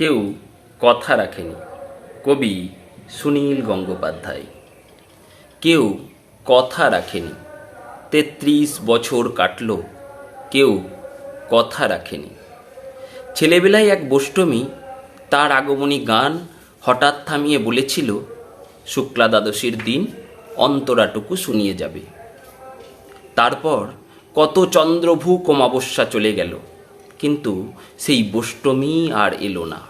কেউ কথা রাখেনি। কবি সুনীল গঙ্গোপাধ্যায়। কেউ কথা রাখেনি। তেত্রিশ বছর কাটল, কেউ কথা রাখেনি। ছেলেবেলায় এক বষ্টমী তার আগমনী গান হঠাৎ থামিয়ে বলেছিল শুক্লা দ্বাদশীর দিন অন্তরাটুকু শুনিয়ে যাবে। তারপর কত চন্দ্রভূ অমাবস্যা চলে গেল, কিন্তু সেই বষ্টমী আর এলো না।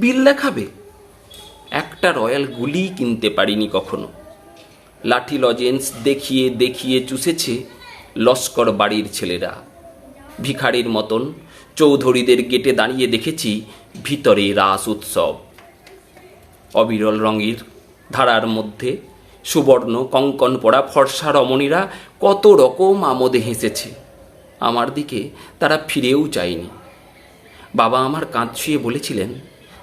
বিল দেখাবে একটা রয়্যাল গুলি কিনতে পারিনি কখনো। লাঠি লজেন্স দেখিয়ে দেখিয়ে চুষেছে লস্কর বাড়ির ছেলেরা। ভিখারির মতন চৌধুরীদের গেটে দাঁড়িয়ে দেখেছি ভিতরে রাস উৎসব। অবিরল রঙের ধারার মধ্যে সুবর্ণ কঙ্কন পড়া ফর্সা রমণীরা কত রকম আমোদে হেসেছে। আমার দিকে তারা ফিরেও চায়নি বাবা আমার কাঁধ ছুঁয়ে বলেছিলেন